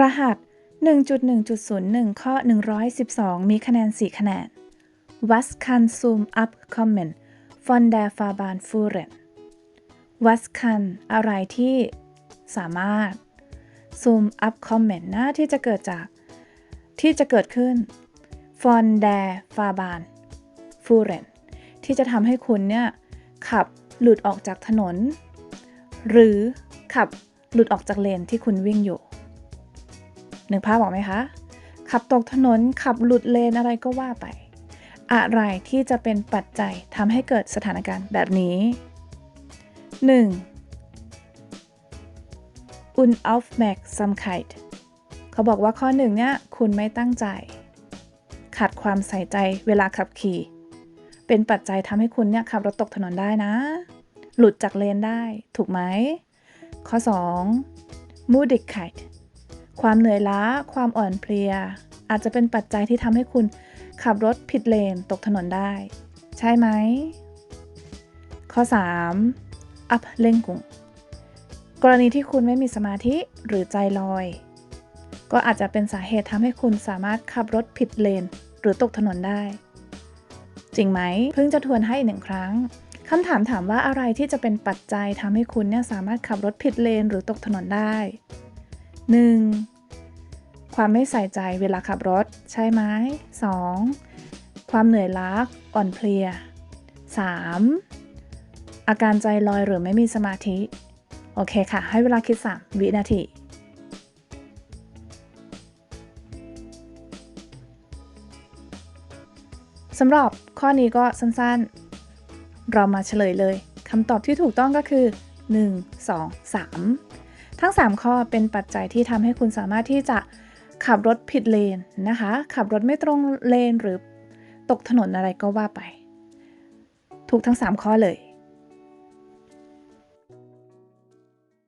รหัส 1.1.01 ข้อ 112 มีคะแนน 4 คะแนน Was kann zum Abkommen von der Fahrbahn führen Was kann อะไรที่สามารถ zum Abkommen นะที่จะเกิดจาก ที่จะเกิดขึ้น von der Fahrbahn führen ที่จะทำให้คุณเนี่ยขับหลุดออกจากถนน หรือขับหลุดออกจากเลนที่คุณวิ่งอยู่ นึกภาพออกไหมคะ ขับตกถนนขับหลุดเลนอะไรก็ว่าไป อะไรที่จะเป็นปัจจัยทำให้เกิดสถานการณ์แบบนี้ 1. Unaufmerksamkeit เขาบอกว่าข้อหนึ่งเนี่ยคุณไม่ตั้งใจ ขาดความใส่ใจเวลาขับขี่ เป็นปัจจัยทำให้คุณเนี่ยขับรถตกถนนได้นะ หลุดจากเลนได้ ถูกไหม ข้อ 2. Müdigkeit ความเหนื่อยล้า ความอ่อนเพลีย อาจจะเป็นปัจจัยที่ทำให้คุณขับรถผิดเลนตกถนนได้ ใช่ไหม ข้อ 3. Ablenkung กรณีที่คุณไม่มีสมาธิหรือใจลอย ก็อาจจะเป็นสาเหตุทำให้คุณสามารถขับรถผิดเลน หรือตกถนนได้ จริงไหม เพิ่งจะทวนให้อีกหนึ่งครั้งคำถามถามว่าอะไรที่จะเป็นปัจจัยทำให้คุณเนี่ยสามารถขับรถผิดเลนหรือตกถนนได้ 1. ความไม่ใส่ใจเวลาขับรถ ใช่ไหม 2. ความเหนื่อยล้าอ่อนเพลีย 3. อาการใจลอยหรือไม่มีสมาธิ โอเคค่ะ ให้เวลาคิด 3 วินาทีสำหรับข้อนี้ก็สั้นๆ เรามาเฉลยเลยคำตอบที่ถูกต้องก็คือ 1 2 3 ทั้ง 3 ข้อเป็นปัจจัยที่ทำให้คุณสามารถที่จะ ขับรถผิดเลนนะคะ ขับรถไม่ตรงเลนหรือตกถนนอะไรก็ว่าไป ถูกทั้ง 3 ข้อเลย